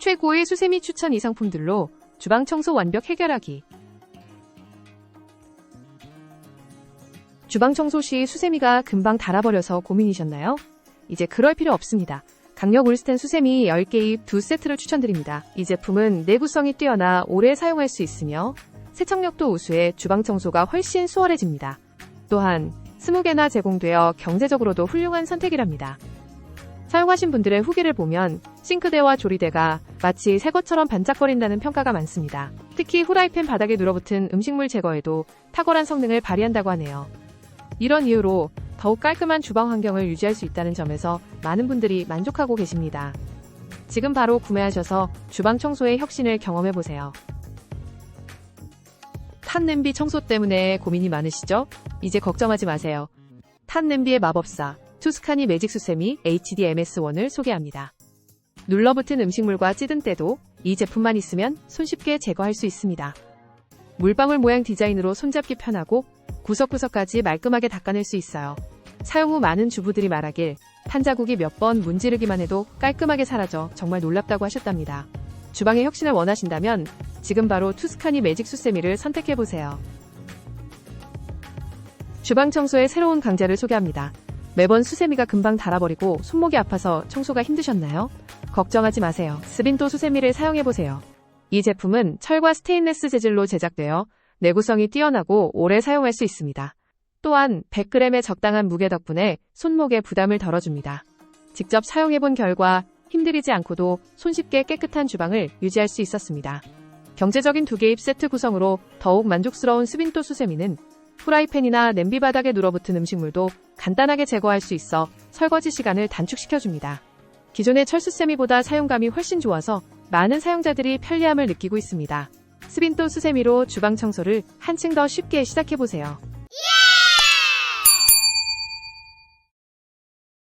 최고의 수세미 추천 이 상품들로 주방 청소 완벽 해결하기. 주방 청소 시 수세미가 금방 닳아버려서 고민이셨나요? 이제 그럴 필요 없습니다. 강력 울스텐 수세미 10개입 2세트를 추천드립니다. 이 제품은 내구성이 뛰어나 오래 사용할 수 있으며 세척력도 우수해 주방 청소가 훨씬 수월해집니다. 또한 20개나 제공되어 경제적으로도 훌륭한 선택이랍니다. 사용하신 분들의 후기를 보면 싱크대와 조리대가 마치 새 것처럼 반짝거린다는 평가가 많습니다. 특히 후라이팬 바닥에 눌어붙은 음식물 제거에도 탁월한 성능을 발휘한다고 하네요. 이런 이유로 더욱 깔끔한 주방 환경을 유지할 수 있다는 점에서 많은 분들이 만족하고 계십니다. 지금 바로 구매하셔서 주방 청소의 혁신을 경험해 보세요. 탄 냄비 청소 때문에 고민이 많으시죠? 이제 걱정하지 마세요. 탄 냄비의 마법사 투스카니 매직 수세미 HDMS1을 소개합니다. 눌러붙은 음식물과 찌든 때도 이 제품만 있으면 손쉽게 제거할 수 있습니다. 물방울 모양 디자인으로 손잡기 편하고 구석구석까지 말끔하게 닦아낼 수 있어요. 사용 후 많은 주부들이 말하길 탄 자국이 몇 번 문지르기만 해도 깔끔하게 사라져 정말 놀랍다고 하셨답니다. 주방의 혁신을 원하신다면 지금 바로 투스카니 매직 수세미를 선택해보세요. 주방 청소의 새로운 강자를 소개합니다. 매번 수세미가 금방 닳아버리고 손목이 아파서 청소가 힘드셨나요? 걱정하지 마세요. 스빈토 수세미를 사용해보세요. 이 제품은 철과 스테인레스 재질로 제작되어 내구성이 뛰어나고 오래 사용할 수 있습니다. 또한 100g의 적당한 무게 덕분에 손목에 부담을 덜어줍니다. 직접 사용해본 결과 힘들이지 않고도 손쉽게 깨끗한 주방을 유지할 수 있었습니다. 경제적인 두 개입 세트 구성으로 더욱 만족스러운 스빈토 수세미는 프라이팬이나 냄비 바닥에 눌어붙은 음식물도 간단하게 제거할 수 있어 설거지 시간을 단축시켜줍니다. 기존의 철수세미보다 사용감이 훨씬 좋아서 많은 사용자들이 편리함을 느끼고 있습니다. 스빈토 수세미로 주방 청소를 한층 더 쉽게 시작해보세요.